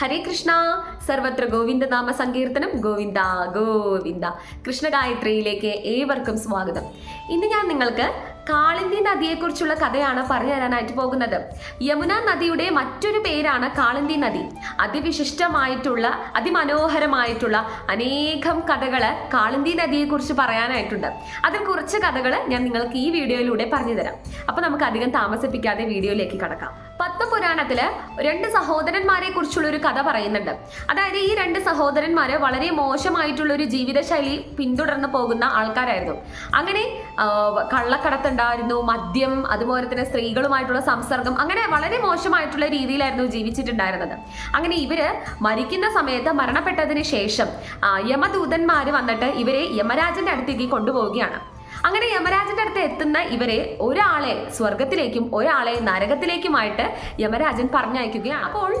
ഹരേ കൃഷ്ണ. സർവത്ര ഗോവിന്ദ നാമ സങ്കീർത്തനം ഗോവിന്ദ ഗോവിന്ദ. കൃഷ്ണ ഗായത്രിയിലേക്ക് ഏവർക്കും സ്വാഗതം. ഇന്ന് ഞാൻ നിങ്ങൾക്ക് കാളിന്തി നദിയെക്കുറിച്ചുള്ള കഥയാണ് പറഞ്ഞു തരാനായിട്ട് പോകുന്നത്. യമുന നദിയുടെ മറ്റൊരു പേരാണ് കാളിന്ദി നദി. അതിവിശിഷ്ടമായിട്ടുള്ള അതിമനോഹരമായിട്ടുള്ള അനേകം കഥകൾ കാളിന്ദി നദിയെക്കുറിച്ച് പറയാനായിട്ടുണ്ട്. അതിൽ കുറച്ച് കഥകൾ ഞാൻ നിങ്ങൾക്ക് ഈ വീഡിയോയിലൂടെ പറഞ്ഞു തരാം. അപ്പോൾ നമുക്ക് അധികം താമസിപ്പിക്കാതെ വീഡിയോയിലേക്ക് കടക്കാം. പത്മപുരാണത്തിൽ രണ്ട് സഹോദരന്മാരെ കുറിച്ചുള്ള ഒരു കഥ പറയുന്നുണ്ട്. അതായത് ഈ രണ്ട് സഹോദരന്മാര് വളരെ മോശമായിട്ടുള്ള ഒരു ജീവിതശൈലി പിന്തുടർന്ന് പോകുന്ന ആൾക്കാരായിരുന്നു. അങ്ങനെ കള്ളക്കടത്തുണ്ടായിരുന്നു മദ്യം അതുപോലെ തന്നെ സ്ത്രീകളുമായിട്ടുള്ള സംസർഗം അങ്ങനെ വളരെ മോശമായിട്ടുള്ള രീതിയിലായിരുന്നു ജീവിച്ചിട്ടുണ്ടായിരുന്നത്. അങ്ങനെ ഇവർ മരിക്കുന്ന സമയത്ത് മരണപ്പെട്ടതിന് ശേഷം യമദൂതന്മാര് വന്നിട്ട് ഇവരെ യമരാജന്റെ അടുത്തേക്ക് കൊണ്ടുപോവുകയാണ്. അങ്ങനെ യമരാജന്റെ അടുത്ത് എത്തുന്ന ഇവരെ ഒരാളെ സ്വർഗത്തിലേക്കും ഒരാളെ നരകത്തിലേക്കുമായിട്ട് യമരാജൻ പറഞ്ഞയക്കുകയാണ്. അപ്പോൾ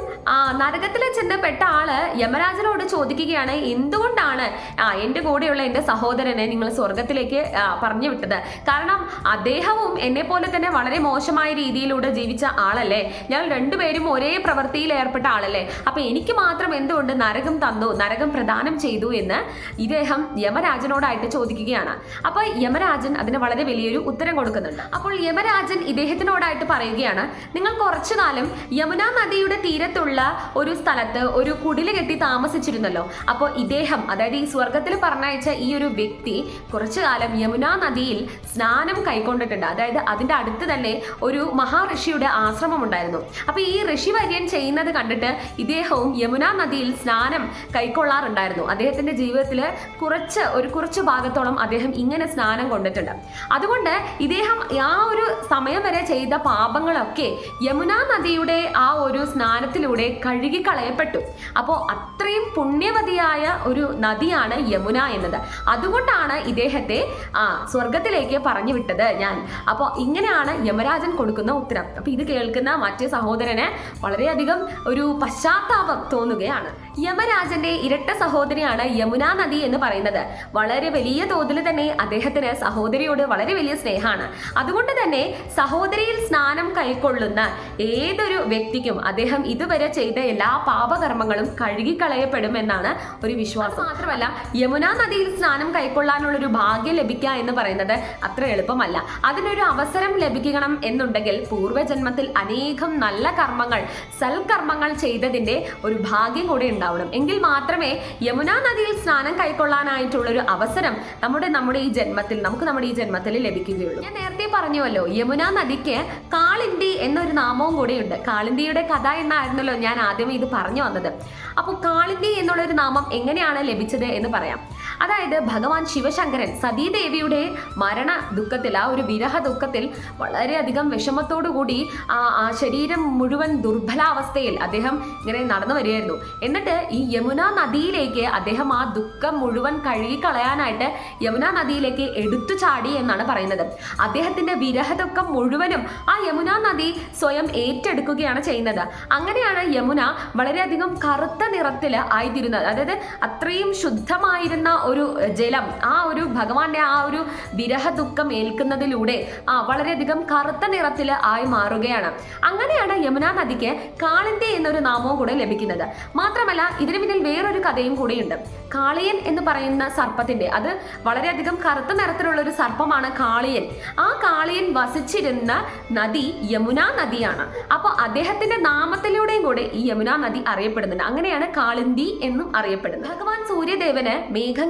നരകത്തിൽ ചെന്ന് പെട്ട ആൾ യമരാജനോട് ചോദിക്കുകയാണ് എന്തുകൊണ്ടാണ് ആ എന്റെ കൂടെയുള്ള എന്റെ സഹോദരനെ നിങ്ങൾ സ്വർഗത്തിലേക്ക് പറഞ്ഞു വിട്ടത്? കാരണം അദ്ദേഹവും എന്നെ പോലെ തന്നെ വളരെ മോശമായ രീതിയിലൂടെ ജീവിച്ച ആളല്ലേ? ഞങ്ങൾ രണ്ടുപേരും ഒരേ പ്രവൃത്തിയിൽ ഏർപ്പെട്ട ആളല്ലേ? അപ്പൊ എനിക്ക് മാത്രം എന്തുകൊണ്ട് നരകം തന്നു നരകം പ്രദാനം ചെയ്തു? എന്ന് ഇദ്ദേഹം യമരാജനോടായിട്ട് ചോദിക്കുകയാണ്. അപ്പൊ യമരാജൻ അതിന് വളരെ വലിയൊരു ഉത്തരം കൊടുക്കുന്നുണ്ട്. അപ്പോൾ യമരാജൻ ഇദ്ദേഹത്തിനോടായിട്ട് പറയുകയാണ് നിങ്ങൾ കുറച്ചു കാലം യമുന നദിയുടെ തീരത്തുള്ള ഒരു സ്ഥലത്ത് ഒരു കുടിൽ കെട്ടി താമസിച്ചിരുന്നല്ലോ. അപ്പോൾ ഇദ്ദേഹം അതായത് ഈ സ്വർഗത്തിൽ പറഞ്ഞയച്ച ഈ ഒരു വ്യക്തി കുറച്ചു കാലം യമുന നദിയിൽ സ്നാനം കൈക്കൊണ്ടിട്ടുണ്ട്. അതായത് അതിന്റെ അടുത്ത് തന്നെ ഒരു മഹാഋഷിയുടെ ആശ്രമം ഉണ്ടായിരുന്നു. അപ്പൊ ഈ ഋഷി വര്യൻ ചെയ്യുന്നത് കണ്ടിട്ട് ഇദ്ദേഹവും യമുന നദിയിൽ സ്നാനം കൈക്കൊള്ളാറുണ്ടായിരുന്നു. അദ്ദേഹത്തിന്റെ ജീവിതത്തിൽ കുറച്ച് ഒരു കുറച്ച് ഭാഗത്തോളം അദ്ദേഹം ഇങ്ങനെ സ്നാനം കൊണ്ടിട്ടുണ്ട്. അതുകൊണ്ട് ഇദ്ദേഹം ആ ഒരു സമയം വരെ ചെയ്ത പാപങ്ങളൊക്കെ യമുന നദിയുടെ ആ ഒരു സ്നാനത്തിലൂടെ കഴുകിക്കളയപ്പെട്ടു അപ്പോൾ അത്രയും പുണ്യവതിയായ ഒരു നദിയാണ് യമുന എന്നത്. അതുകൊണ്ടാണ് ഇദ്ദേഹത്തെ ആ സ്വർഗത്തിലേക്ക് പറഞ്ഞു വിട്ടത് ഞാൻ. അപ്പോൾ ഇങ്ങനെയാണ് യമരാജൻ കൊടുക്കുന്ന ഉത്തരം. അപ്പോൾ ഇത് കേൾക്കുന്ന മറ്റേ സഹോദരന് വളരെയധികം ഒരു പശ്ചാത്താപം തോന്നുകയാണ്. യമരാജന്റെ ഇരട്ട സഹോദരിയാണ് യമുനാ നദി എന്ന് പറയുന്നത്. വളരെ വലിയ തോതിൽ തന്നെ അദ്ദേഹത്തിന് സഹോദരിയോട് വളരെ വലിയ സ്നേഹമാണ്. അതുകൊണ്ട് തന്നെ സഹോദരിയിൽ സ്നാനം കൈക്കൊള്ളുന്ന ഏതൊരു വ്യക്തിക്കും അദ്ദേഹം ഇതുവരെ ചെയ്ത എല്ലാ പാപകർമ്മങ്ങളും കഴുകിക്കളയപ്പെടുമെന്നാണ് ഒരു വിശ്വാസം. മാത്രമല്ല യമുനാ നദിയിൽ സ്നാനം കൈക്കൊള്ളാനുള്ള ഒരു ഭാഗ്യം ലഭിക്കുക എന്ന് പറയുന്നത് അത്ര എളുപ്പമല്ല. അതിനൊരു അവസരം ലഭിക്കണം എന്നുണ്ടെങ്കിൽ പൂർവജന്മത്തിൽ അനേകം നല്ല കർമ്മങ്ങൾ സൽക്കർമ്മങ്ങൾ ചെയ്തതിന്റെ ഒരു ഭാഗ്യം കൂടെ ഉണ്ടാവണം. എങ്കിൽ മാത്രമേ യമുന നദിയിൽ സ്നാനം കൈക്കൊള്ളാനായിട്ടുള്ള ഒരു അവസരം നമ്മുടെ നമ്മുടെ ഈ ജന്മത്തിൽ നമുക്ക് നമ്മുടെ ഈ ജന്മത്തിൽ ലഭിക്കുകയുള്ളൂ. ഞാൻ നേരത്തെ പറഞ്ഞുവല്ലോ യമുന നദിക്ക് കാളിന്തി എന്നൊരു നാമവും കൂടിയുണ്ട്. കാളിന്തിയുടെ കഥ എന്നായിരുന്നല്ലോ ഞാൻ ആദ്യമേ ഇത് പറഞ്ഞു വന്നത്. അപ്പോൾ കാളിന്തി എന്നുള്ളൊരു നാമം എങ്ങനെയാണ് ലഭിച്ചത് എന്ന് പറയാം. അതായത് ഭഗവാൻ ശിവശങ്കരൻ സതീദേവിയുടെ മരണ ദുഃഖത്തിൽ ആ ഒരു വിരഹ ദുഃഖത്തിൽ വളരെയധികം വിഷമത്തോടു കൂടി ആ ആ ശരീരം മുഴുവൻ ദുർബലാവസ്ഥയിൽ അദ്ദേഹം ഇങ്ങനെ നടന്നു വരികയായിരുന്നു. എന്നിട്ട് ഈ യമുന നദിയിലേക്ക് അദ്ദേഹം ആ ദുഃഖം മുഴുവൻ കഴുകിക്കളയാനായിട്ട് യമുന നദിയിലേക്ക് എടുത്തു ചാടി എന്നാണ് പറയുന്നത്. അദ്ദേഹത്തിന്റെ വിരഹ ദുഃഖം മുഴുവനും ആ യമുന നദി സ്വയം ഏറ്റെടുക്കുകയാണ് ചെയ്യുന്നത്. അങ്ങനെയാണ് യമുന വളരെയധികം കറുത്ത നിറത്തിൽ ആയിത്തീരുന്നത്. അതായത് അത്രയും ശുദ്ധമായിരുന്ന ഒരു ജലം ആ ഒരു ഭഗവാന്റെ ആ ഒരു വിരഹ ദുഃഖം ഏൽക്കുന്നതിലൂടെ ആ വളരെയധികം കറുത്ത നിറത്തിൽ ആയി മാറുകയാണ്. അങ്ങനെയാണ് യമുനാ നദിക്ക് കാളിന്തി എന്നൊരു നാമവും കൂടെ ലഭിക്കുന്നത്. മാത്രമല്ല ഇതിന് പിന്നിൽ വേറൊരു കഥയും കൂടിയുണ്ട്. കാളിയൻ എന്ന് പറയുന്ന സർപ്പത്തിന്റെ അത് വളരെയധികം കറുത്ത നിറത്തിലുള്ള ഒരു സർപ്പമാണ് കാളിയൻ. ആ കാളിയൻ വസിച്ചിരുന്ന നദി യമുനാ നദിയാണ്. അപ്പോൾ അദ്ദേഹത്തിന്റെ നാമത്തിലൂടെയും കൂടെ ഈ യമുനാ നദി അറിയപ്പെടുന്നുണ്ട്. അങ്ങനെയാണ് കാളിന്തി എന്നും അറിയപ്പെടുന്നത്. ഭഗവാൻ സൂര്യദേവന്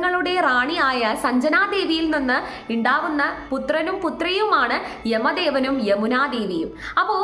മേഘങ്ങളുടെ റാണിയായ സഞ്ജനാദേവിയിൽ നിന്ന് ഉണ്ടാവുന്ന പുത്രനും പുത്രിയുമാണ് യമദേവനും യമുനാദേവിയും. അപ്പോൾ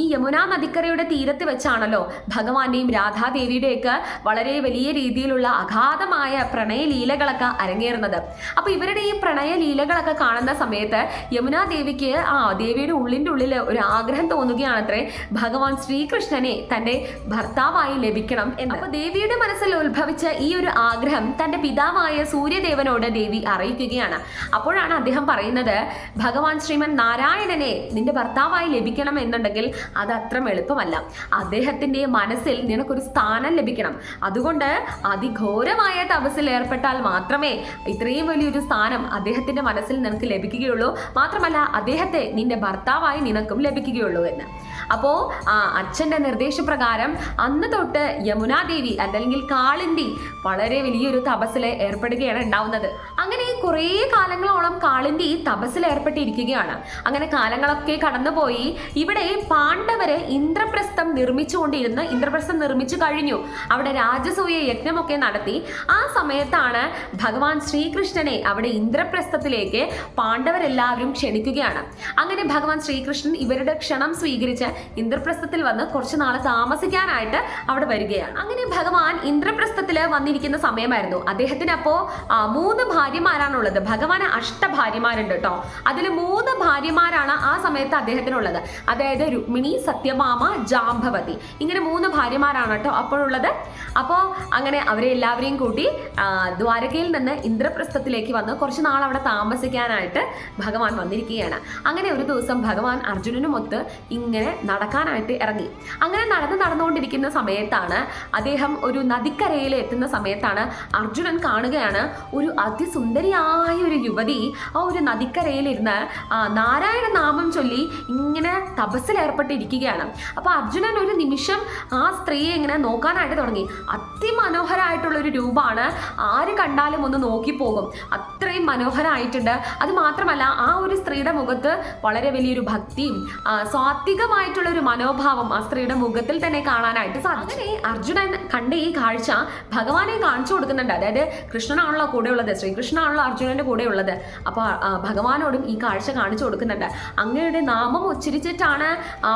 ഈ യമുനാ നദിക്കരയുടെ തീരത്ത് വെച്ചാണല്ലോ ഭഗവാന്റെയും രാധാദേവിയുടെയൊക്കെ വളരെ വലിയ രീതിയിലുള്ള അഗാധമായ പ്രണയലീലകളൊക്കെ അരങ്ങേറുന്നത്. അപ്പോൾ ഇവരുടെ ഈ പ്രണയലീലകളൊക്കെ കാണുന്ന സമയത്ത് യമുനാദേവിക്ക് ആ ദേവിയുടെ ഉള്ളിന്റെ ഉള്ളിൽ ഒരു ആഗ്രഹം തോന്നുകയാണത്രേ ഭഗവാൻ ശ്രീകൃഷ്ണനെ തന്റെ ഭർത്താവായി ലഭിക്കണം എന്ന്. അപ്പോൾ ദേവിയുടെ മനസ്സിൽ ഉത്ഭവിച്ച ഈ ഒരു ആഗ്രഹം തന്റെ പിതാവായ സൂര്യദേവനോട് ദേവി അറിയിക്കുകയാണ്. അപ്പോഴാണ് അദ്ദേഹം പറയുന്നത് ഭഗവാൻ ശ്രീമൻ നാരായണനെ നിന്റെ ഭർത്താവായി ലഭിക്കണം എന്നുണ്ടെങ്കിൽ അത് അത്ര എളുപ്പമല്ല. അദ്ദേഹത്തിന്റെ മനസ്സിൽ നിനക്കൊരു സ്ഥാനം ലഭിക്കണം. അതുകൊണ്ട് അതിഘോരമായ തപസ്സിൽ ഏർപ്പെട്ടാൽ മാത്രമേ ഇത്രയും വലിയൊരു സ്ഥാനം അദ്ദേഹത്തിന്റെ മനസ്സിൽ നിനക്ക് ലഭിക്കുകയുള്ളൂ. മാത്രമല്ല അദ്ദേഹത്തെ നിന്റെ ഭർത്താവായി നിനക്കും ലഭിക്കുകയുള്ളൂ എന്ന്. അപ്പോൾ അച്ഛന്റെ നിർദ്ദേശപ്രകാരം അന്ന് തൊട്ട് യമുനാദേവി അല്ലെങ്കിൽ കാളിന്തി വളരെ വലിയൊരു തപസ്സിൽ ഏർപ്പെടുകയാണ് ഉണ്ടാവുന്നത്. അങ്ങനെ കുറേ കാലങ്ങളോളം കാളിന്റെ ഈ തപസ്സിൽ ഏർപ്പെട്ടിരിക്കുകയാണ്. അങ്ങനെ കാലങ്ങളൊക്കെ കടന്നുപോയി. ഇവിടെ പാണ്ഡവര് ഇന്ദ്രപ്രസ്ഥം നിർമ്മിച്ചുകൊണ്ടിരുന്ന് ഇന്ദ്രപ്രസ്ഥം നിർമ്മിച്ചു കഴിഞ്ഞു. അവിടെ രാജസൂയ യജ്ഞമൊക്കെ നടത്തി. ആ സമയത്താണ് ഭഗവാൻ ശ്രീകൃഷ്ണനെ അവിടെ ഇന്ദ്രപ്രസ്ഥത്തിലേക്ക് പാണ്ഡവരെല്ലാവരും ക്ഷണിക്കുകയാണ്. അങ്ങനെ ഭഗവാൻ ശ്രീകൃഷ്ണൻ ഇവരുടെ ക്ഷണം സ്വീകരിച്ച് ഇന്ദ്രപ്രസ്ഥത്തിൽ വന്ന് കുറച്ച് നാൾ താമസിക്കാനായിട്ട് അവിടെ വരികയാണ്. അങ്ങനെ ഭഗവാൻ ഇന്ദ്രപ്രസ്ഥത്തിൽ വന്നിരിക്കുന്ന സമയമായിരുന്നു. അദ്ദേഹത്തിന് അപ്പോ മൂന്ന് മൂന്ന് ഭാര്യമാരാണുള്ളത്. ഭഗവാന് അഷ്ടഭാര്യമാരുണ്ട് കേട്ടോ അതിൽ മൂന്ന് ഭാര്യമാരാണ് ആ സമയത്ത് അദ്ദേഹത്തിനുള്ളത്. അതായത് രുക്മിണി സത്യമാമ ജാംഭവതി. ഇങ്ങനെ മൂന്ന് ഭാര്യമാരാണ് കേട്ടോ അപ്പോഴുള്ളത്. അപ്പോൾ അങ്ങനെ അവരെ എല്ലാവരെയും കൂട്ടി ദ്വാരകയിൽ നിന്ന് ഇന്ദ്രപ്രസ്ഥത്തിലേക്ക് വന്ന് കുറച്ച് നാൾ അവിടെ താമസിക്കാനായിട്ട് ഭഗവാൻ വന്നിരിക്കുകയാണ്. അങ്ങനെ ഒരു ദിവസം ഭഗവാൻ അർജുനനുമൊത്ത് ഇങ്ങനെ നടക്കാനായിട്ട് ഇറങ്ങി. അങ്ങനെ നടന്ന് നടന്നുകൊണ്ടിരിക്കുന്ന സമയത്താണ് അദ്ദേഹം ഒരു നദിക്കരയിൽ എത്തുന്ന സമയത്താണ് അർജുനൻ കാണുകയാണ് ഒരു അതിസുന്ദരിയായ ഒരു യുവതി ആ ഒരു നദിക്കരയിലിരുന്ന് നാരായണ നാമം ചൊല്ലി ഇങ്ങനെ തപസ്സിലേർപ്പെട്ടിരിക്കുകയാണ് അപ്പൊ അപ്പോൾ അർജുനൻ ഒരു നിമിഷം ആ സ്ത്രീയെ ഇങ്ങനെ നോക്കാനായിട്ട് തുടങ്ങി. അതിമനോഹരായിട്ടുള്ള ഒരു രൂപമാണ് ആര് കണ്ടാലും ഒന്ന് നോക്കിപ്പോകും. അത്രയും മനോഹരമായിട്ടുണ്ട് അത് മാത്രമല്ല ആ ഒരു സ്ത്രീയുടെ മുഖത്ത് വളരെ വലിയൊരു ഭക്തിയും സ്വാത്വികമായിട്ടുള്ള ഒരു മനോഭാവം ആ സ്ത്രീയുടെ മുഖത്തിൽ തന്നെ കാണാനായിട്ട് സാധിച്ചു. അങ്ങനെ അർജുനൻ കണ്ട ഈ കാഴ്ച ഭഗവാനെ കാണിച്ചു കൊടുക്കുന്നുണ്ട്. അതായത് കൃഷ്ണനാണല്ലോ കൂടെയുള്ളത്. ശ്രീകൃഷ്ണനാണല്ലോ അർജുനന്റെ കൂടെ ഉള്ളത്. അപ്പോൾ ഭഗവാനോടും ഈ കാഴ്ച കാണിച്ചു കൊടുക്കുന്നുണ്ട്. അങ്ങയുടെ നാമം ഉച്ചരിച്ചിട്ടാണ്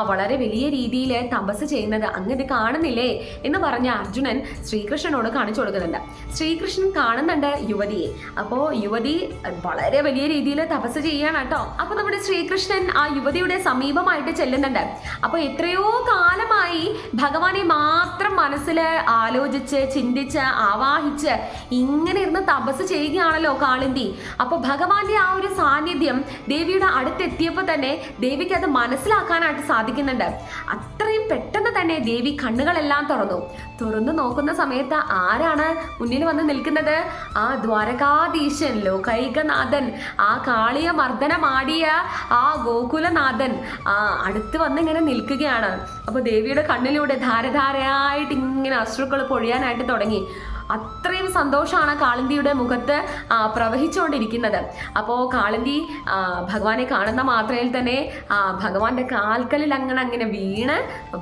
വളരെ വലിയ രീതിയിൽ തപസ് ചെയ്യുന്നത്. അങ്ങ് ഇത് കാണുന്നില്ലേ എന്ന് പറഞ്ഞ അർജുനൻ ശ്രീകൃഷ്ണനോട് കാണിച്ചു കൊടുക്കുന്നുണ്ട്. ശ്രീകൃഷ്ണൻ കാണുന്നുണ്ട് യുവതിയെ. അപ്പോൾ യുവതി വളരെ വലിയ രീതിയിൽ തപസ് ചെയ്യാണ് കേട്ടോ. അപ്പോൾ നമ്മുടെ ശ്രീകൃഷ്ണൻ ആ യുവതിയുടെ സമീപമായിട്ട് ചെല്ലുന്നുണ്ട്. അപ്പോൾ എത്രയോ കാലമായി ഭഗവാനെ മാത്രം മനസ്സിൽ ആലോചിച്ച് ചിന്തിച്ച് ആവാഹിച്ച് ഇങ്ങനെ ഇരുന്ന് തപസ് ചെയ്യുകയാണല്ലോ കാളിന്തി അപ്പോൾ ഭഗവാന്റെ ആ ഒരു സാന്നിധ്യം ദേവിയുടെ അടുത്തെത്തിയപ്പോൾ തന്നെ ദേവിക്ക് അത് മനസ്സിലാക്കാനായിട്ട് സാധിക്കുന്നുണ്ട്. അത്രയും പെട്ടെന്ന് തന്നെ ദേവി കണ്ണുകളെല്ലാം തുറന്നു. തുറന്നു നോക്കുന്ന സമയത്ത് ആരാണ് മുന്നിൽ വന്ന് നിൽക്കുന്നത്? ആ ദ്വാരകാധീശൻ ലോകൈകനാഥൻ ആ കാളിയ മർദ്ദനമാടിയ ആ ഗോകുലനാഥൻ ആ അടുത്ത് വന്ന് ഇങ്ങനെ നിൽക്കുകയാണ്. അപ്പോൾ ദേവിയുടെ കണ്ണിലൂടെ ധാരധാരയായിട്ട് ഇങ്ങനെ അശ്രുക്കൾ പൊഴിയാനായിട്ട് തുടങ്ങി. അത്രയും സന്തോഷമാണ് കാളിന്തിയുടെ മുഖത്ത് പ്രവഹിച്ചുകൊണ്ടിരിക്കുന്നത്. അപ്പോൾ കാളിന്തി ഭഗവാനെ കാണുന്ന മാത്രയിൽ തന്നെ ഭഗവാന്റെ കാൽക്കലിൽ അങ്ങനെ അങ്ങനെ വീണ്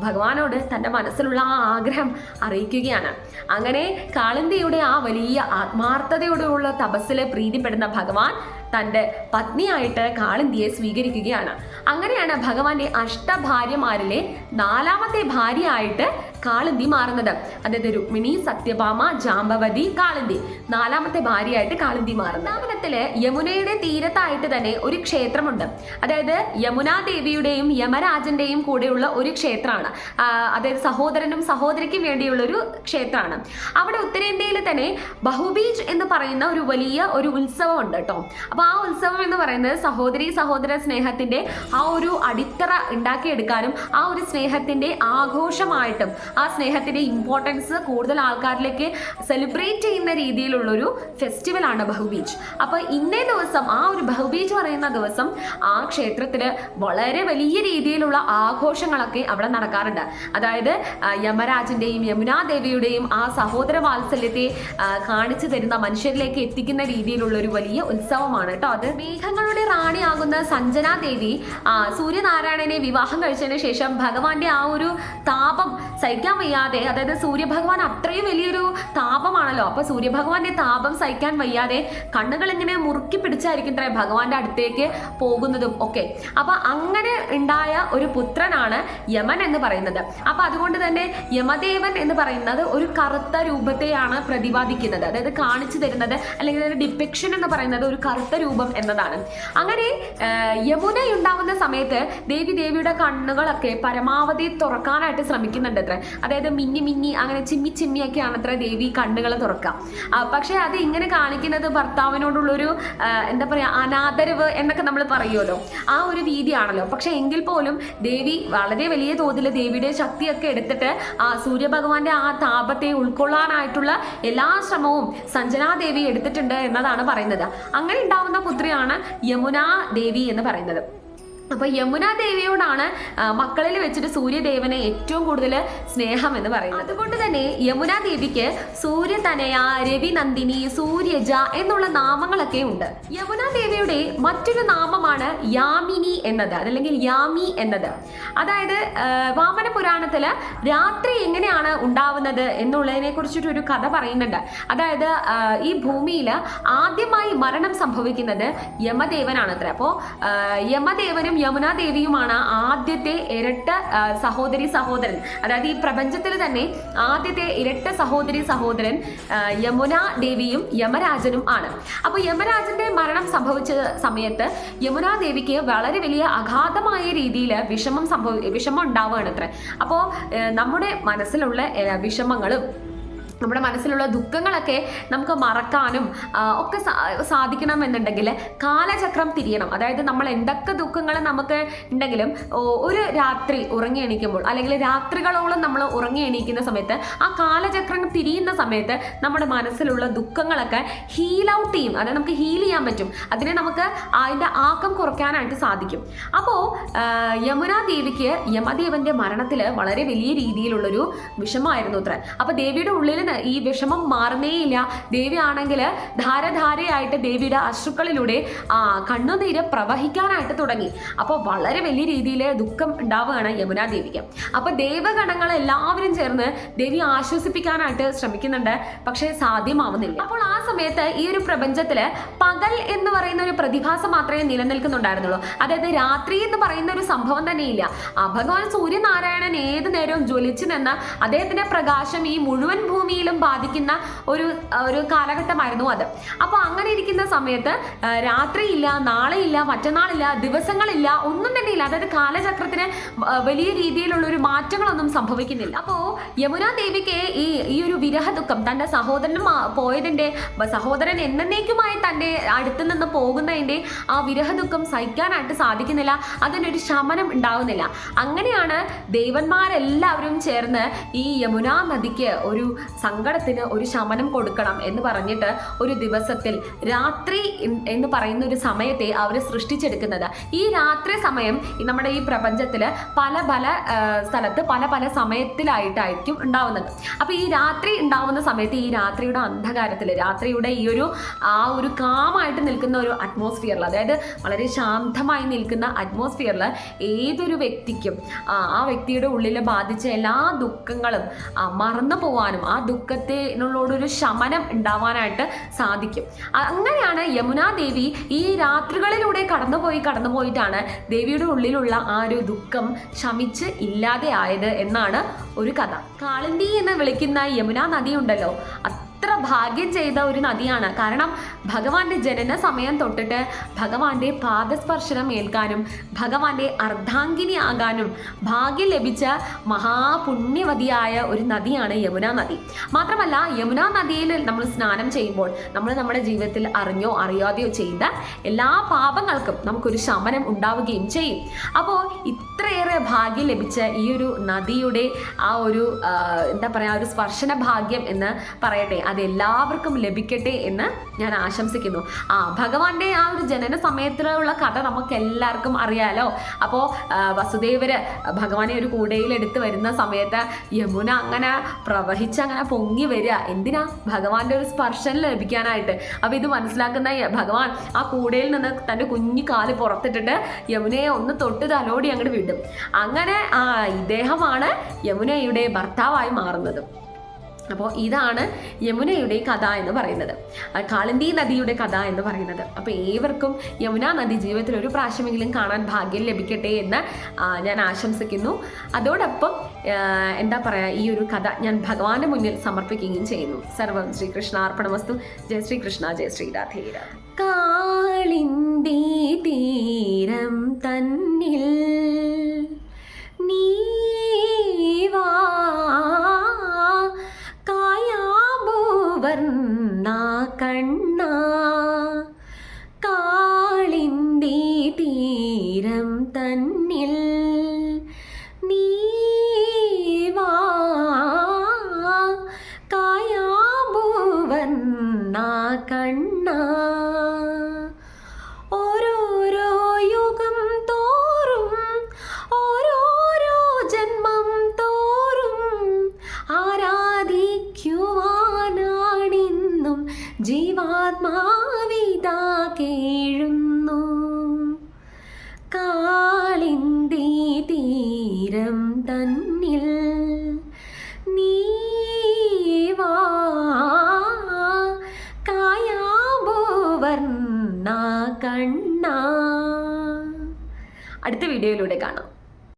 ഭഗവാനോട് തന്റെ മനസ്സിലുള്ള ആ ആഗ്രഹം അറിയിക്കുകയാണ്. അങ്ങനെ കാളിന്തിയുടെ ആ വലിയ ആത്മാർത്ഥതയോടുള്ള തപസ്സിൽ പ്രീതിപ്പെടുന്ന ഭഗവാൻ തന്റെ പത്നിയായിട്ട് കാളിന്തിയെ സ്വീകരിക്കുകയാണ്. അങ്ങനെയാണ് ഭഗവാന്റെ അഷ്ടഭാര്യമാരിലെ നാലാമത്തെ ഭാര്യയായിട്ട് കാളിന്തി മാറുന്നത്. അതായത് രുക്മിണി സത്യഭാമ ജാമ്പവതി കാളിന്തി. നാലാമത്തെ ഭാര്യയായിട്ട് കാളിന്തി മാറുന്നത്. നാമനത്തിൽ യമുനയുടെ തീരത്തായിട്ട് തന്നെ ഒരു ക്ഷേത്രമുണ്ട്. അതായത് യമുനാ ദേവിയുടെയും യമരാജന്റെയും കൂടെയുള്ള ഒരു ക്ഷേത്രമാണ്. അതായത് സഹോദരനും സഹോദരിക്കും വേണ്ടിയുള്ള ഒരു ക്ഷേത്രമാണ്. അവിടെ ഉത്തരേന്ത്യയിൽ തന്നെ ബഹുബീജ് എന്ന് പറയുന്ന ഒരു വലിയ ഒരു ഉത്സവം ഉണ്ട് കേട്ടോ. അപ്പൊ ആ ഉത്സവം എന്ന് പറയുന്നത് സഹോദരി സഹോദര സ്നേഹത്തിന്റെ ആ ഒരു അടിത്തറ ഉണ്ടാക്കിയെടുക്കാനും ആ ഒരു സ്നേഹത്തിന്റെ ആഘോഷമായിട്ടും ആ സ്നേഹത്തിന്റെ ഇമ്പോർട്ടൻസ് കൂടുതൽ ആൾക്കാരിലേക്ക് സെലിബ്രേറ്റ് ചെയ്യുന്ന രീതിയിലുള്ളൊരു ഫെസ്റ്റിവലാണ് ബഹുബീച്ച് അപ്പോൾ ഇന്നേ ദിവസം ആ ഒരു ബഹുബീച്ച് പറയുന്ന ദിവസം ആ ക്ഷേത്രത്തിൽ വളരെ വലിയ രീതിയിലുള്ള ആഘോഷങ്ങളൊക്കെ അവിടെ നടക്കാറുണ്ട്. അതായത് യമരാജിന്റെയും യമുനാദേവിയുടെയും ആ സഹോദര വാത്സല്യത്തെ കാണിച്ചു തരുന്ന മനുഷ്യരിലേക്ക് എത്തിക്കുന്ന രീതിയിലുള്ള ഒരു വലിയ ഉത്സവമാണ് കേട്ടോ അത്. മേഘങ്ങളുടെ റാണിയാകുന്ന സഞ്ജന ദേവി സൂര്യനാരായണനെ വിവാഹം കഴിച്ചതിന് ശേഷം ഭഗവാന്റെ ആ ഒരു താപം സഹിക്കാൻ വയ്യാതെ അതായത് സൂര്യഭഗവാൻ അത്രയും വലിയൊരു താപമാണല്ലോ. അപ്പൊ സൂര്യഭഗവാന്റെ താപം സഹിക്കാൻ വയ്യാതെ കണ്ണുകൾ ഇങ്ങനെ മുറുക്കി പിടിച്ചായിരിക്കും ഇത്ര ഭഗവാന്റെ അടുത്തേക്ക് പോകുന്നതും ഒക്കെ. അപ്പൊ അങ്ങനെ ഉണ്ടായ ഒരു പുത്രനാണ് യമൻ എന്ന് പറയുന്നത്. അപ്പൊ അതുകൊണ്ട് തന്നെ യമദേവൻ എന്ന് പറയുന്നത് ഒരു കറുത്ത രൂപത്തെയാണ് പ്രതിപാദിക്കുന്നത്. അതായത് കാണിച്ചു തരുന്നത് അല്ലെങ്കിൽ ഒരു ഡിപ്പിക്ഷൻ എന്ന് പറയുന്നത് ഒരു കറുത്ത രൂപം എന്നതാണ്. അങ്ങനെ യമുനയുണ്ടാവുന്ന സമയത്ത് ദേവി ദേവിയുടെ കണ്ണുകളൊക്കെ പരമാവധി തുറക്കാനായിട്ട് ശ്രമിക്കുന്നുണ്ട് അത്ര. അതായത് മിന്നി മിന്നി അങ്ങനെ ചിമ്മി ചിമ്മിയൊക്കെയാണ് അത്ര ദേവി കണ്ണുകൾ തുറക്കുക. പക്ഷേ അത് ഇങ്ങനെ കാണിക്കുന്നത് ഭർത്താവിനോടുള്ളൊരു എന്താ പറയുക അനാദരവ് എന്നൊക്കെ നമ്മൾ പറയുമല്ലോ. ആ ഒരു രീതിയാണല്ലോ. പക്ഷേ എങ്കിൽ പോലും ദേവി വളരെ വലിയ തോതിൽ ദേവിയുടെ ശക്തിയൊക്കെ എടുത്തിട്ട് ആ സൂര്യഭഗവാന്റെ ആ താപത്തെ ഉൾക്കൊള്ളാനായിട്ടുള്ള എല്ലാ ശ്രമവും സഞ്ജനാദേവി എടുത്തിട്ടുണ്ട് എന്നതാണ് പറയുന്നത്. അങ്ങനെ ഉണ്ടാവുന്ന പുത്രിയാണ് യമുനാ ദേവി എന്ന് പറയുന്നത്. അപ്പോൾ യമുന ദേവിയോടാണ് മക്കളിൽ വെച്ചിട്ട് സൂര്യദേവനെ ഏറ്റവും കൂടുതൽ സ്നേഹം എന്ന് പറയുന്നത്. അതുകൊണ്ട് തന്നെ യമുന ദേവിക്ക് സൂര്യതനയ രവിനന്ദിനി സൂര്യജ എന്നുള്ള നാമങ്ങളൊക്കെ ഉണ്ട്. യമുന ദേവിയുടെ മറ്റൊരു നാമമാണ് യാമിനി എന്നത് അതല്ലെങ്കിൽ യാമി എന്നത്. അതായത് വാമന പുരാണത്തിൽ രാത്രി എങ്ങനെയാണ് ഉണ്ടാവുന്നത് എന്നുള്ളതിനെ കുറിച്ചിട്ട് ഒരു കഥ പറയുന്നുണ്ട്. അതായത് ഈ ഭൂമിയിൽ ആദ്യമായി മരണം സംഭവിക്കുന്നത് യമദേവനാണത്ര അപ്പോ അപ്പോൾ യമദേവനും യമുനാ ദേവിയുമാണ് ആദ്യത്തെ ഇരട്ട സഹോദരി സഹോദരൻ. അതായത് ഈ പ്രപഞ്ചത്തിൽ തന്നെ ആദ്യത്തെ ഇരട്ട സഹോദരി സഹോദരൻ യമുനാ ദേവിയും യമരാജനും ആണ്. അപ്പോൾ യമരാജന്റെ മരണം സംഭവിച്ച സമയത്ത് യമുനാ ദേവിക്ക് വളരെ വലിയ അഗാധമായ രീതിയിൽ വിഷമം സംഭവി വിഷമം ഉണ്ടാവുകയാണ് അത്ര അപ്പോൾ നമ്മുടെ മനസ്സിലുള്ള വിഷമങ്ങളും നമ്മുടെ മനസ്സിലുള്ള ദുഃഖങ്ങളൊക്കെ നമുക്ക് മറക്കാനും ഒക്കെ സാധിക്കണം എന്നുണ്ടെങ്കിൽ കാലചക്രം തിരിയണം. അതായത് നമ്മൾ എന്തൊക്കെ ദുഃഖങ്ങൾ നമുക്ക് ഉണ്ടെങ്കിലും ഒരു രാത്രി ഉറങ്ങി എണീക്കുമ്പോൾ അല്ലെങ്കിൽ രാത്രികളോളം നമ്മൾ ഉറങ്ങി എണീക്കുന്ന സമയത്ത് ആ കാലചക്രം തിരിയുന്ന സമയത്ത് നമ്മുടെ മനസ്സിലുള്ള ദുഃഖങ്ങളൊക്കെ ഹീൽ ഔട്ട് ചെയ്യും. അതായത് നമുക്ക് ഹീൽ ചെയ്യാൻ പറ്റും. അതിനെ നമുക്ക് അതിന്റെ ആക്കം കുറയ്ക്കാനായിട്ട് സാധിക്കും. അപ്പോൾ യമുനാ ദേവിക്ക് യമദേവന്റെ മരണത്തിൽ വളരെ വലിയ രീതിയിലുള്ളൊരു വിഷമമായിരുന്നു അത്ര. അപ്പോൾ ദേവിയുടെ ഉള്ളിൽ നിന്ന് ഈ വിഷമം മാറുന്നേയില്ല. ദേവി ആണെങ്കിൽ ധാരധാരയായിട്ട് ദേവിയുടെ അശ്രുക്കളിലൂടെ ആ കണ്ണുനീര് പ്രവഹിക്കാനായിട്ട് തുടങ്ങി. അപ്പോൾ വളരെ വലിയ രീതിയിൽ ദുഃഖം ഉണ്ടാവുകയാണ് യമുനാ ദേവിക്ക്. അപ്പോൾ ദേവഗണങ്ങൾ എല്ലാവരും ചേർന്ന് ദേവി ആശ്വസിപ്പിക്കാനായിട്ട് ശ്രമിക്കുന്നുണ്ട്. പക്ഷേ സാധ്യമാവുന്നില്ല. അപ്പോൾ ആ സമയത്ത് ഈ ഒരു പ്രപഞ്ചത്തിൽ പകൽ എന്ന് പറയുന്ന ഒരു പ്രതിഭാസം മാത്രമേ നിലനിൽക്കുന്നുണ്ടായിരുന്നുള്ളൂ. അതായത് രാത്രി എന്ന് പറയുന്ന ഒരു സംഭവം തന്നെയില്ല. ഭഗവാൻ സൂര്യനാരായണൻ ഏത് നേരവും ജ്വലിച്ചു നിന്ന് അദ്ദേഹത്തിന്റെ പ്രകാശം ഈ മുഴുവൻ ഭൂമിയിലും ബാധിക്കുന്ന ഒരു ഒരു കാലഘട്ടമായിരുന്നു അത്. അപ്പോൾ അങ്ങനെ ഇരിക്കുന്ന സമയത്ത് രാത്രിയില്ല നാളെയില്ല മറ്റന്നാളില്ല ദിവസങ്ങളില്ല ഒന്നും തന്നെ ഇല്ല അതായത് കാലചക്രത്തിന് വലിയ രീതിയിലുള്ള ഒരു മാറ്റങ്ങളൊന്നും സംഭവിക്കുന്നില്ല. അപ്പോൾ യമുനാ ദേവിക്ക് ഈ ഈ ഒരു വിരഹ ദുഃഖം തന്റെ സഹോദരൻ പോയതിന്റെ സഹോദരൻ എന്നേക്കുമായി തന്റെ അടുത്ത് നിന്ന് പോകുന്നതിന്റെ ആ വിരഹ ദുഃഖം സഹിക്കാനായിട്ട് സാധിക്കുന്നില്ല. അതിനൊരു ശമനം ഉണ്ടാവുന്നില്ല. അങ്ങനെയാണ് ദേവന്മാരെല്ലാവരും ചേർന്ന് ഈ യമുനാ നദിക്ക് ഒരു സങ്കടത്തിന് ഒരു ശമനം കൊടുക്കണം എന്ന് പറഞ്ഞിട്ട് ഒരു ദിവസത്തിൽ രാത്രി എന്ന് പറയുന്ന ഒരു സമയത്തെ അവർ സൃഷ്ടിച്ചെടുക്കുന്നത്. ഈ രാത്രി സമയം നമ്മുടെ ഈ പ്രപഞ്ചത്തിൽ പല പല സ്ഥലത്ത് പല പല സമയത്തിലായിട്ടായിരിക്കും ഉണ്ടാവുന്നത്. അപ്പോൾ ഈ രാത്രി ഉണ്ടാവുന്ന സമയത്ത് ഈ രാത്രിയുടെ അന്ധകാരത്തിൽ രാത്രിയുടെ ഈ ഒരു ആ ഒരു കാമായിട്ട് നിൽക്കുന്ന ഒരു അറ്റ്മോസ്ഫിയറിൽ അതായത് വളരെ ശാന്തമായി നിൽക്കുന്ന അറ്റ്മോസ്ഫിയറിൽ ഏതൊരു വ്യക്തിക്കും ആ വ്യക്തിയുടെ ഉള്ളിൽ ബാധിച്ച എല്ലാ ദുഃഖങ്ങളും മറന്നു പോവാനും ആ ദുഃഖത്തിനുള്ളൊരു ശമനം ഉണ്ടാവാനായിട്ട് സാധിക്കും. അങ്ങനെയാണ് യമുനാ ദേവി ഈ രാത്രികളിലൂടെ കടന്നുപോയി കടന്നുപോയിട്ടാണ് ദേവിയുടെ ഉള്ളിലുള്ള ആ ഒരു ദുഃഖം ശമിച്ച് ഇല്ലാതെ ആയത് എന്നാണ് ഒരു കഥ. കാളിന്തി എന്ന് വിളിക്കുന്ന യമുനാ നദി ഉണ്ടല്ലോ അത്ര ഭാഗ്യം ചെയ്ത ഒരു നദിയാണ്. കാരണം ഭഗവാന്റെ ജനന സമയം തൊട്ടിട്ട് ഭഗവാന്റെ പാദസ്പർശനം ഏൽക്കാനും ഭഗവാന്റെ അർദ്ധാംഗിനി ആകാനും ഭാഗ്യം ലഭിച്ച മഹാപുണ്യവതിയായ ഒരു നദിയാണ് യമുന നദി. മാത്രമല്ല യമുന നദിയിൽ നമ്മൾ സ്നാനം ചെയ്യുമ്പോൾ നമ്മൾ നമ്മുടെ ജീവിതത്തിൽ അറിഞ്ഞോ അറിയാതെയോ ചെയ്ത എല്ലാ പാപങ്ങൾക്കും നമുക്കൊരു ശമനം ഉണ്ടാവുകയും ചെയ്യും. അപ്പോൾ ഇത്രയേറെ ഭാഗ്യം ലഭിച്ച ഈ ഒരു നദിയുടെ ആ ഒരു എന്താ പറയുക ഒരു സ്പർശന ഭാഗ്യം എന്ന് പറയട്ടെ. അത് എല്ലാവർക്കും ലഭിക്കട്ടെ എന്ന് ഞാൻ ആശംസിക്കുന്നു. ആ ഭഗവാന്റെ ആ ഒരു ജനന സമയത്തിലുള്ള കഥ നമുക്ക് എല്ലാവർക്കും അറിയാലോ അപ്പോൾ വസുദേവര് ഭഗവാനെ ഒരു കൂടയിൽ എടുത്ത് വരുന്ന സമയത്ത് യമുന അങ്ങനെ പ്രവഹിച്ച് അങ്ങനെ പൊങ്ങി വരിക. എന്തിനാ? ഭഗവാന്റെ ഒരു സ്പർശനം ലഭിക്കാനായിട്ട്. അപ്പോൾ ഇത് മനസ്സിലാക്കുന്ന ഭഗവാൻ ആ കൂടയിൽ നിന്ന് തന്റെ കുഞ്ഞു കാൽ പുറത്തിട്ടിട്ട് യമുനയെ ഒന്ന് തൊട്ട് തലോടി അങ്ങോട്ട് വിടും. അങ്ങനെ ആ ഇദ്ദേഹമാണ് യമുനയുടെ ഭർത്താവായി മാറുന്നത്. അപ്പോൾ ഇതാണ് യമുനയുടെ കഥ എന്ന് പറയുന്നത്. കാളിന്തി നദിയുടെ കഥ എന്ന് പറയുന്നത്. അപ്പോൾ ഏവർക്കും യമുന നദി ജീവിതത്തിൽ ഒരു പ്രാവശ്യമെങ്കിലും കാണാൻ ഭാഗ്യം ലഭിക്കട്ടെ എന്ന് ഞാൻ ആശംസിക്കുന്നു. അതോടൊപ്പം എന്താ പറയുക ഈ ഒരു കഥ ഞാൻ ഭഗവാന്റെ മുന്നിൽ സമർപ്പിക്കുകയും ചെയ്യുന്നു. സർവം ശ്രീകൃഷ്ണ അർപ്പണമസ്തു ജയ ശ്രീകൃഷ്ണ ജയ ശ്രീരാധേര കാളിന്തി തീരം തന്നിൽ നീവാ கண்ணா.